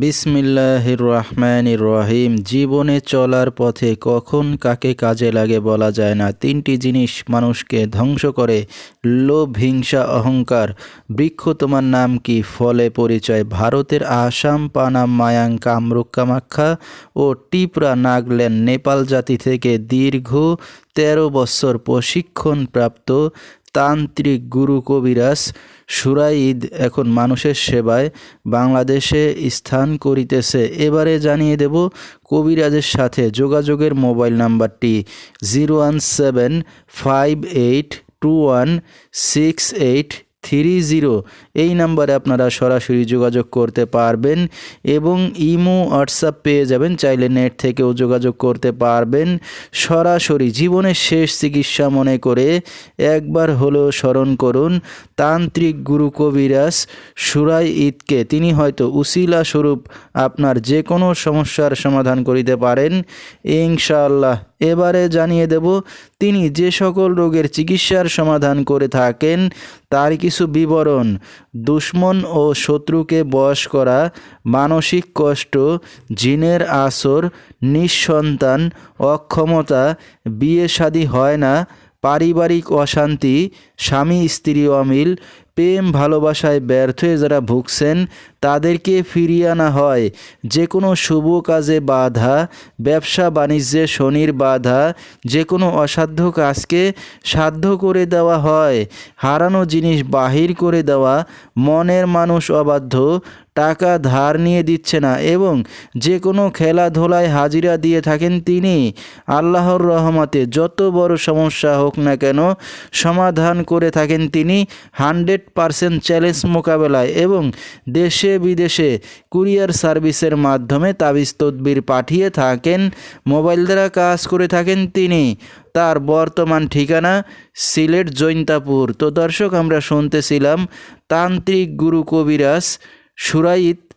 বিসমিল্লাহির রহমানির রহিম জীবনে চলার পথে কখন কাকে কাজে লাগে বলা যায় না। তিনটি জিনিস মানুষকে ধ্বংস করে, লোভ, হিংসা, অহংকার। বৃক্ষ, তোমার নাম কি? ফলে পরিচয়। ভারতের আসাম, পানাম, মায়াং, কামরূপ, কামাখ্যা ও টিপরা নাগল্যান্ড, নেপাল জাতি থেকে দীর্ঘ তেরো বছর প্রশিক্ষণপ্রাপ্ত তান্ত্রিক গুরু কবিরাজ সুরাইদ এখন মানুষের সেবায় বাংলাদেশে স্থান করিতেছে। এবারে জানিয়ে দেব কবিরাজের সাথে যোগাযোগের মোবাইল নাম্বারটি zero one seven five eight two one six eight three zero. এই নাম্বারে আপনারা সরাসরি যোগাযোগ করতে পারবেন এবং ইমো, হোয়াটসঅ্যাপ পেয়ে যাবেন। চাইলে নেট থেকেও যোগাযোগ করতে পারবেন। সরাসরি জীবনের শেষ চিকিৎসা মনে করে একবার হলেও স্মরণ করুন, তান্ত্রিক গুরু কবিরাজ সুরাই ঈদকে। তিনি হয়তো উসিলা স্বরূপ আপনার যে কোনো সমস্যার সমাধান করিতে পারেন। ইনশাআল্লাহ। এবারে জানিয়ে দেব, তিনি যে সকল রোগের চিকিৎসার সমাধান করে থাকেন, তার কিছু বিবরণ, দুশ্মন ও শত্রুকে বয়স করা, মানসিক কষ্ট, জিনের আসর, নিঃসন্তান, অক্ষমতা, বিয়ে শাদী হয় না, পারিবারিক অশান্তি স্বামী স্ত্রী অমিল প্রেম ভালোবাসায় ব্যর্থ হয়ে যারা ভুগছেন, তাদেরকে ফিরিয়ে আনা হয়। যে কোনো শুভ কাজে বাধা, ব্যবসা বাণিজ্যে শনির বাধা যে কোনো অসাধ্য কাজকে সাধ্য করে দেওয়া হয়। হারানো জিনিস বাহির করে দেওয়া, মনের মানুষ অবাধ্য, টাকা ধার নিয়ে দিচ্ছে না এবং যে কোনো খেলাধুলায় হাজিরা দিয়ে থাকেন তিনি। আল্লাহর রহমতে যত বড় সমস্যা হোক না কেন, সমাধান করে থাকেন তিনি। হান্ড্রেড পারসেন্ট চ্যালেঞ্জ মোকাবেলায় এবং দেশে বিদেশে কুরিয়ার সার্ভিসের মাধ্যমে তাবিজ তদবির পাঠিয়ে থাকেন, মোবাইল দ্বারা কাজ করে থাকেন তিনি। তার বর্তমান ঠিকানা সিলেট জৈন্তাপুর। তো দর্শক, আমরা শুনতেছিলাম তান্ত্রিক গুরু কবিরাজ সুরাইত